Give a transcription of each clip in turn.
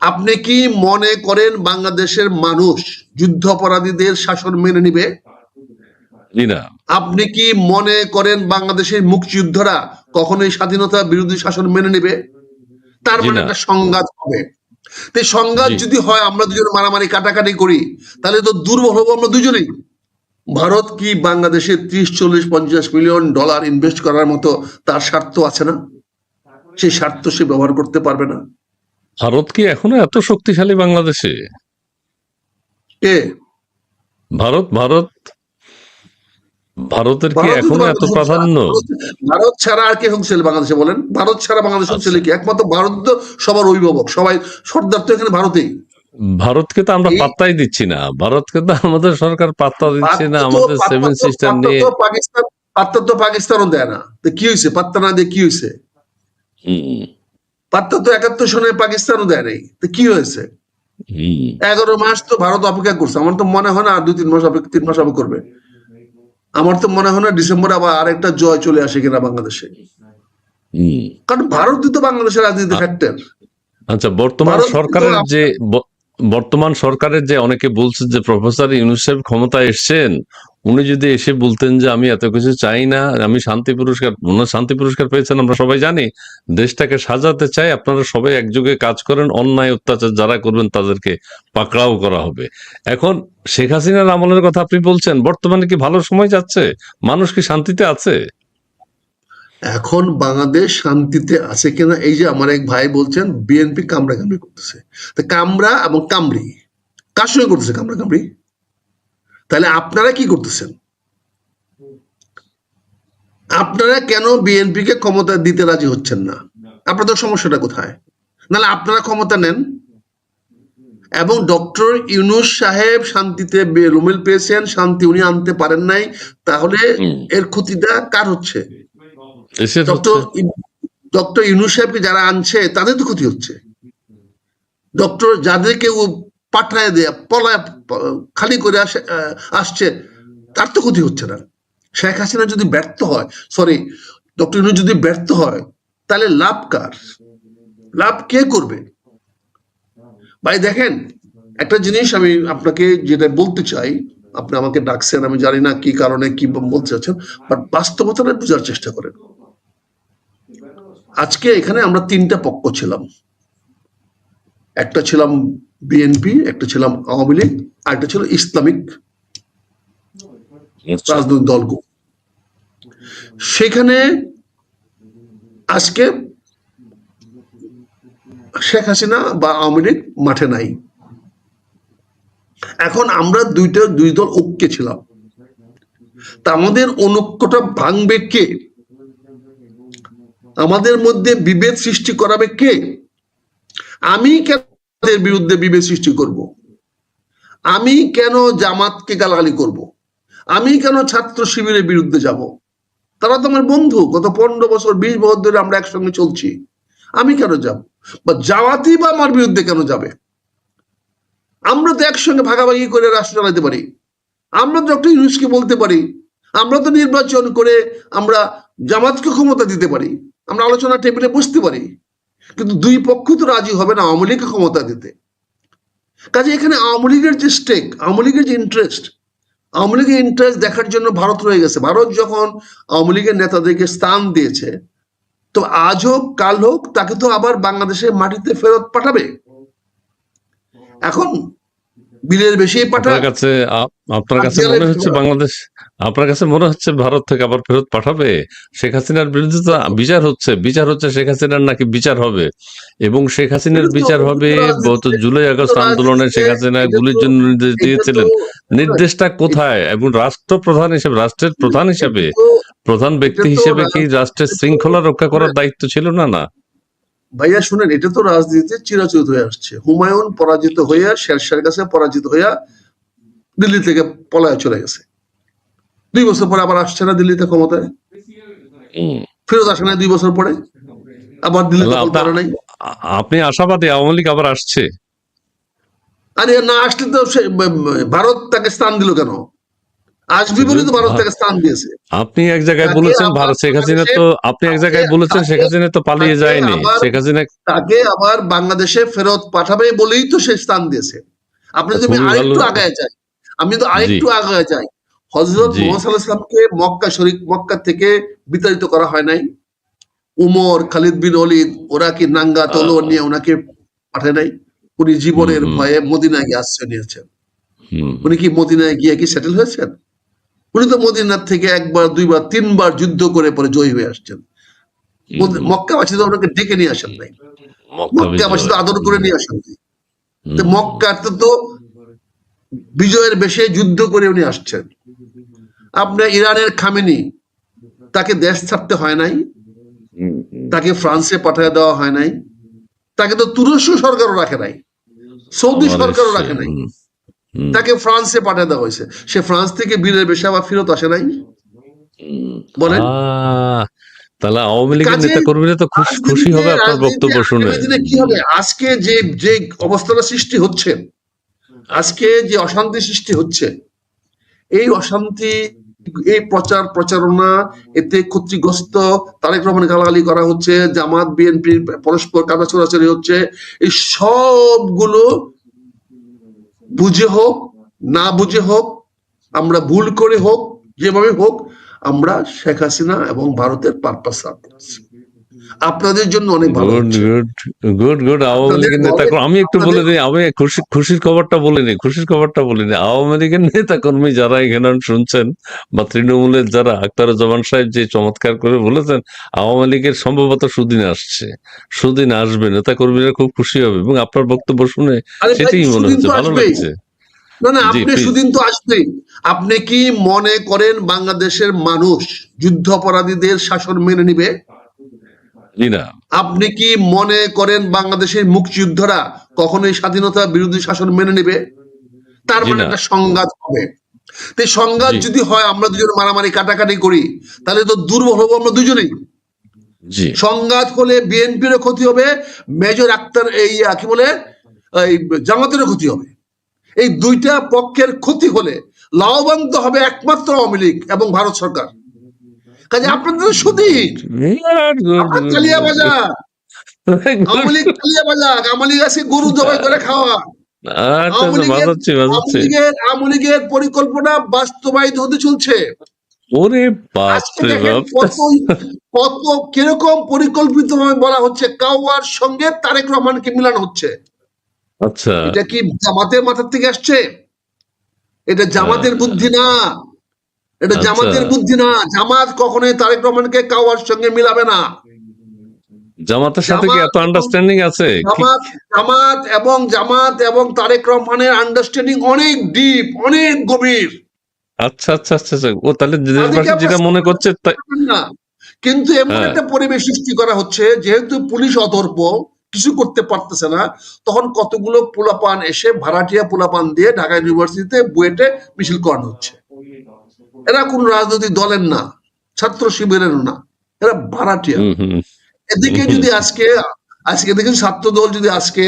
আপনি কি মনে করেন বাংলাদেশের মানুষ যুদ্ধ অপরাধীদের শাসন মেনে নিবে? আপনি কি মনে করেন বাংলাদেশের মুক্তিযুদ্ধরা কখনোই স্বাধীনতা বিরোধী শাসন মেনে নেবে? তার মানে একটা সংঘাত হবে। তো সংঘাত যদি হয় আমরা দুজন মারামারি কাটাকাটি করি তাহলে তো দুর্বল হব আমরা দুজনেই। ভারত কি বাংলাদেশে ত্রিশ চল্লিশ পঞ্চাশ মিলিয়ন ডলার ইনভেস্ট করার মতো তার স্বার্থ আছে না? সেই স্বার্থ সে ব্যবহার করতে পারবে না। ভারত কি এখনও এত শক্তিশালী বাংলাদেশে? কে? ভারত ভারত ভারতের কি এখনও এত প্রাধান্য? ভারত- ছাড়া আর কে শক্তিশালী বাংলাদেশে বলেন? ভারত ছাড়া বাংলাদেশ। শক্তিশালী কি? একমাত্র ভারত তো সবার অভিভাবক সবাই সর্দার তো এখানে ভারতেই। ভারতকে তো আমরা পাত্তাই দিচ্ছি না। ভারতকে তো আমাদের সরকার পাত্তা দিচ্ছে না আমাদের সেভেন পাত্তা নিয়ে। তো পাকিস্তান পাত্তা তো পাকিস্তানও দেয় না। তো কি হয়েছে পাত্তা না দিয়ে কি হয়েছে হুম, পাত্তা তো একাত্তর সনে পাকিস্তানও দেয় নাই। তো কি হয়েছে? এগারো মাস তো ভারত অপেক্ষা করছে। আমার তো মনে হয় না আর দুই তিন মাস অপেক্ষা তিন মাস অপেক্ষা করবে। আমার তো মনে হয় না ডিসেম্বরে আবার আরেকটা জয় চলে আসে কিনা বাংলাদেশে। কারণ ভারত তো বাংলাদেশের রাজনীতি ফ্যাক্টর আচ্ছা বর্তমান সরকারের যে বর্তমান সরকারের যে অনেকে বলছে যে প্রফেসর ইউনুস সাহেব ক্ষমতায় এসছেন, উনি যদি এসে বলতেন যে আমি এত কিছু চাই না, আমি শান্তি পুরস্কার ওনার শান্তি পুরস্কার পেয়েছেন, আমরা সবাই জানি, দেশটাকে সাজাতে চাই, আপনারা সবাই একযোগে কাজ করেন, অন্যায় অত্যাচার যারা করবেন তাদেরকে পাকড়াও করা হবে। এখন শেখ হাসিনার আমলের কথা আপনি বলছেন, বর্তমানে কি ভালো সময় যাচ্ছে? মানুষ কি শান্তিতে আছে? এখন বাংলাদেশ শান্তিতে আছে কিনা এই যে আমার এক ভাই বলছেন বিএনপি কামড়া কামড়ি করতেছে। তো কামড়া এবং কামড়ি কার সঙ্গে করতেছে কামড়া কামড়ি? তাহলে আপনারা কি করতেছেন? আপনারা কেন বিএনপি কে ক্ষমতা দিতে রাজি হচ্ছেন না? আপনাদের সমস্যাটা কোথায়? নাহলে আপনারা ক্ষমতা নেন। এবং ডক্টর ইউনুস সাহেব শান্তিতে রুমেল পেয়েছেন শান্তি উনি আনতে পারেন নাই তাহলে এর ক্ষতিটা কার হচ্ছে? ডক্টর ডক্টর ইউনুস সাহেবকে যারা আনছে তাদের তো ক্ষতি হচ্ছে। ডক্টর যাদেরকে ও পাঠায় দেয়া পলায় খালি করে আসে আসছে তার তো ক্ষতি হচ্ছে না। শেখ হাসিনা যদি ব্যর্থ হয় সরি ডক্টর ইউনুস যদি ব্যর্থ হয় তাহলে লাভ কার? লাভ কে করবে? ভাই দেখেন একটা জিনিস আমি আপনাকে যেটা বলতে চাই আপনি আমাকে ডাকছেন আমি জানি না কি কারণে কি বলতে চাচ্ছেন বাট বাস্তবতাটা বোঝার চেষ্টা করেন। আজকে এখানে আমরা তিনটা পক্ষ ছিলাম। একটা ছিলাম বিএনপি একটা ছিলাম আওয়ামী লীগ আর একটা ছিল ইসলামিক রাজনৈতিক দলগুলো। সেখানে আজকে শেখ হাসিনা বা আওয়ামী লীগ মাঠে নাই। এখন আমরা দুইটা দুই দল ঐক্যে ছিলাম। তা আমাদের অনুক্যটা ভাঙবে কে? আমাদের মধ্যে বিভেদ সৃষ্টি করাবে কে? আমি কেন তাদের বিরুদ্ধে বিভেদ সৃষ্টি করব? আমি কেন জামাতকে গালাগালি করব? আমি কেন ছাত্র শিবিরের বিরুদ্ধে যাব? তারা তো আমার বন্ধু, গত পনেরো বছর, বিশ বছর ধরে আমরা একসঙ্গে চলছি। আমি কেন যাব? বা জামাতি বা আমার বিরুদ্ধে কেন যাবে? আমরা তো একসঙ্গে ভাগাভাগি করে রাষ্ট্র চালাতে পারি। আমরা তো ডক্টর ইউনুসকে বলতে পারি। আমরা তো নির্বাচন করে আমরা জামাতকে ক্ষমতা দিতে পারি। আমরা আলোচনা টেবিলে বসতে পারি। কিন্তু দুই পক্ষ তো রাজি হবে না আওয়ামী লীগকে ক্ষমতা দিতে। কাজে এখানে আওয়ামী লীগের যে স্টেক আওয়ামী লীগের যে ইন্টারেস্ট আওয়ামী লীগের ইন্টারেস্ট দেখার জন্য ভারত রয়ে গেছে। ভারত যখন আওয়ামী লীগের নেতাদেরকে স্থান দিয়েছে তো আজ হোক কাল হোক তাকে তো আবার বাংলাদেশের মাটিতে ফেরত পাঠাবে। এখন বিলের বেশি পাঠা আপনার কাছে আপনার কাছে মনে হচ্ছে বাংলাদেশ আপনার কাছে মনে হচ্ছে ভারত থেকে আবার ফেরত পাঠাবে? শেখ হাসিনার বিরুদ্ধে তো বিচার হচ্ছে। বিচার হচ্ছে শেখ হাসিনার নাকি বিচার হবে? এবং শেখ হাসিনার বিচার হবে গত জুলাই আগস্ট আন্দোলনে শেখ হাসিনা গুলির জন্য নির্দেশ দিয়েছিলেন। নির্দেশটা কোথায়? এবং রাষ্ট্রপ্রধান হিসেবে রাষ্ট্রের প্রধান হিসেবে প্রধান ব্যক্তি হিসেবে কি রাষ্ট্রের শৃঙ্খলা রক্ষা করার দায়িত্ব ছিল না না? ভাইয়া শুনেন এটা তো রাজনীতিতে চিরাচরিত হয়ে আসছে। হুমায়ুন পরাজিত হইয়া শেরশাহের কাছে পরাজিত হইয়া দিল্লি থেকে পলায় চলে গেছে। দুই বছর পরে আবার আসছে না দিল্লিতে ক্ষমতায়? ফেরত আসে না দুই বছর পরে? আবার দিল্লিতে নাই? আপনি আশাবাদী আওয়ামী লীগ আবার আসছে? আরে না আসলে তো ভারত তাকে স্থান দিল কেন? আসবি বলে তো ভারত থেকে স্থান দিয়েছে। আপনি এক জায়গায় বলেছেন ভারত শেখ হাসিনা তো আপনি এক জায়গায় বলেছেন শেখ হাসিনা তো পালিয়ে তাকে যায়নি শেখ হাসিনা তাকে আবার বাংলাদেশে ফেরত পাঠাবে বলেই তো সে স্থান দিয়েছে। আপনি যদি আরেকটু আগায় যাই আমি তো আরেকটু আগায় যাই। হজরত জি। মোহাম্মদ সাল্লাহ সাল্লামকে মক্কা শরীফ মক্কা থেকে বিতাড়িত করা হয় নাই। উমর খালিদ বিন অলিদ ওরা কি নাঙ্গা তলোয়ার নিয়ে ওনাকে পাঠায় নাই? উনি জীবনের। ভয়ে মদিনায় গিয়ে আশ্রয় নিয়েছেন। উনি কি মদিনায় গিয়ে কি সেটেল হয়েছেন? উনি তো মদিনার থেকে একবার দুইবার তিনবার যুদ্ধ করে পরে জয়ী হয়ে আসছেন। মক্কাবাসী তো ওনাকে ডেকে নিয়ে আসেন নাই। মক্কা মক্কাবাসী তো আদর করে নিয়ে আসেন নাই। তো বিজয়ের বেশে যুদ্ধ করে উনি আসছেন। আপনার ইরানের খামেনি তাকে দেশ ছাড়তে হয় নাই। তাকে ফ্রান্সে পাঠিয়ে দেওয়া হয় নাই তাকে তো তুরস্ক সরকারও রাখে নাই সৌদি সরকারও রাখে নাই তাকে ফ্রান্সে পাঠিয়ে দেওয়া হয়েছে সে ফ্রান্স থেকে বীরের বেশে আবার ফেরত আসে নাই? বলেন। তাহলে আওয়ামী লীগের নেতা কর্মীরা তো খুশি খুশি হবে আপনার বক্তব্য শুনে। কি হবে? আজকে যে যে অবস্থাটা সৃষ্টি হচ্ছে আজকে যে অশান্তি সৃষ্টি হচ্ছে এই অশান্তি এই প্রচার প্রচারণা এতে ক্ষতিগ্রস্ত তারেক রহমান গালাগালি করা হচ্ছে, জামাত বিএনপি পরস্পর কাদা ছোড়াছড়ি হচ্ছে। এই সবগুলো বুঝে হোক, না বুঝে হোক, আমরা ভুল করে হোক, যেভাবে হোক, আমরা শেখ হাসিনা এবং ভারতের পারপাস সার্ভ করছি। আপনাদের জন্য অনেক ভালো গুড গুড গুড আওয়ামী লীগের নেতা আমি একটু বলে দিই আমি খুশি খুশির খবরটা বলে নিই খুশির খবরটা বলে নিই। আওয়ামী লীগের নেতা কর্মী যারা এখানে শুনছেন বা তৃণমূলের যারা আক্তার আক্তারুজ্জামান সাহেব যে চমৎকার করে বলেছেন আওয়ামী লীগের সম্ভবত সুদিন আসছে। সুদিন আসবে নেতা কর্মীরা খুব খুশি হবে এবং আপনার বক্তব্য শুনে সেটাই মনে হচ্ছে ভালো। লাগছে। না না আপনি সুদিন তো আসবেই। আপনি কি মনে করেন বাংলাদেশের মানুষ যুদ্ধ অপরাধীদের শাসন মেনে নিবে? আপনি কি মনে করেন বাংলাদেশের মুক্তিযোদ্ধারা কখনোই স্বাধীনতা বিরোধী শাসন মেনে নেবে? তার মানে একটা সংঘাত হবে। তো সংঘাত যদি হয় আমরা দুজন মারামারি কাটাকাটি করি তাহলে তো দুর্বল হব আমরা দুজনেই। সংঘাত হলে বিএনপিরও ক্ষতি হবে মেজর আক্তার এই কি বলে এই জামাতেরও ক্ষতি হবে। এই দুইটা পক্ষের ক্ষতি হলে লাভবান তো হবে একমাত্র আওয়ামী লীগ এবং ভারত সরকার। কাজে আপনাদের তো কালিয়া good. বাজার। আওয়ামী লীগ কালিয়া বাজার। আওয়ামী লীগ আছে গরু জবাই করে খাওয়া। আচ্ছা আওয়ামী আচ্ছা লীগের পরিকল্পনা বাস্তবায়িত হতে চলছে। ওরে কত কীরকম পরিকল্পিত বলা হচ্ছে কাউয়ার সঙ্গে তারেক রহমানকে মিলানো হচ্ছে। আচ্ছা। এটা কি জামাতের মাথার থেকে আসছে? এটা জামাতের বুদ্ধি না। এটা আচ্ছা। জামাতের বুদ্ধি না জামাত কখনোই তারেক রহমানকে কাওয়ার সঙ্গে মিলাবে না জামাতের সাথে কি এত আন্ডারস্ট্যান্ডিং আছে জামাত জামাত এবং জামাত এবং তারেক রহমানের আন্ডারস্ট্যান্ডিং অনেক ডিপ অনেক গভীর আচ্ছা আচ্ছা আচ্ছা আচ্ছা। ও তাহলে দেশবাসী যেটা মনে করছে না কিন্তু এমন হ্যাঁ। একটা পরিবেশ সৃষ্টি করা হচ্ছে যেহেতু পুলিশ অদর্প কিছু করতে পারতেছে না তখন কতগুলো পোলাপান এসে ভাড়াটিয়া পোলাপান দিয়ে ঢাকা ইউনিভার্সিটিতে বুয়েটে মিছিল করানো হচ্ছে এরা কোন রাজনৈতিক দলের না ছাত্র শিবিরের না এরা ভাড়াটিয়া। এদিকে যদি আজকে আজকে দেখেন ছাত্র দল যদি আজকে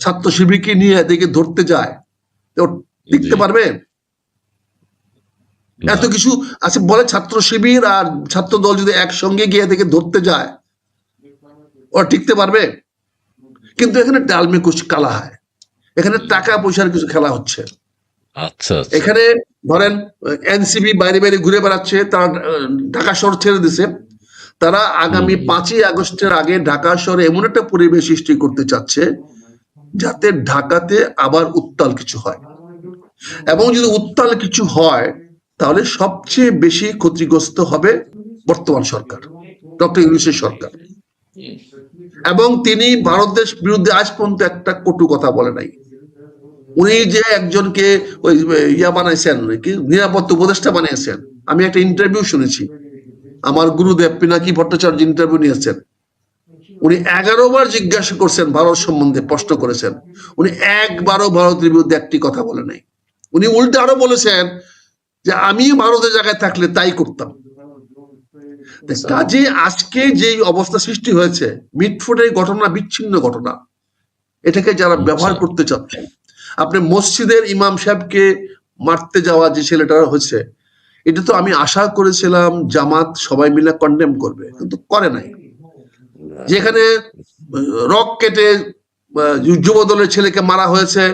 ছাত্র শিবিরকে নিয়ে এদিকে ধরতে যায় তো টিকতে জি। পারবে? এত কিছু আছে বলে ছাত্র শিবির আর ছাত্র দল যদি একসঙ্গে গিয়ে এদিকে ধরতে যায় ওরা টিকতে পারবে? কিন্তু এখানে ডালমে কুচ কালা হয়। এখানে টাকা পয়সার কিছু খেলা হচ্ছে। আচ্ছা আচ্ছা। এখানে ধরেন এনসিবি বাইরে বাইরে ঘুরে বেড়াচ্ছে তারা ঢাকা শহর ছেড়ে দিছে। তারা আগামী পাঁচই আগস্টের আগে ঢাকা শহরে এমন একটা পরিবেশ সৃষ্টি করতে চাচ্ছে যাতে ঢাকাতে আবার উত্তাল কিছু হয়। এবং যদি উত্তাল কিছু হয় তাহলে সবচেয়ে বেশি ক্ষতিগ্রস্ত হবে বর্তমান সরকার ডক্টর ইউনুসের সরকার। এবং তিনি ভারতের বিরুদ্ধে আজ পর্যন্ত একটা কটু কথা বলে নাই। উনি যে একজনকে ওই ইয়া বানাইছেন কি নিরাপত্তা উপদেষ্টা বানিয়েছেন। আমি একটা ইন্টারভিউ শুনেছি। আমার গুরুদেব পিনাকি ভট্টাচার্য ইন্টারভিউ নিয়েছেন। উনি এগারো বার জিজ্ঞাসা করছেন ভারত সম্বন্ধে প্রশ্ন করেছেন। উনি একবারও ভারতের বিরুদ্ধে একটি কথা বলে নাই। উনি উল্টে আরও বলেছেন যে আমি ভারতের জায়গায় থাকলে তাই করতাম। কাজে আজকে যে অবস্থা সৃষ্টি হয়েছে মিটফুটের ঘটনা বিচ্ছিন্ন ঘটনা। এটাকে যারা ব্যবহার করতে চাচ্ছে আপনি মসজিদের ইমাম সাহেবকে মারতে যাওয়া যে ছেলেটা হয়েছে, এটা তো আমি আশা করেছিলাম জামাত সবাই মিলে কন্ডেম করবে, কিন্তু করে নাই। যেখানে রক কেটে যুদ্ধ বদলের ছেলেকে মারা হয়েছে।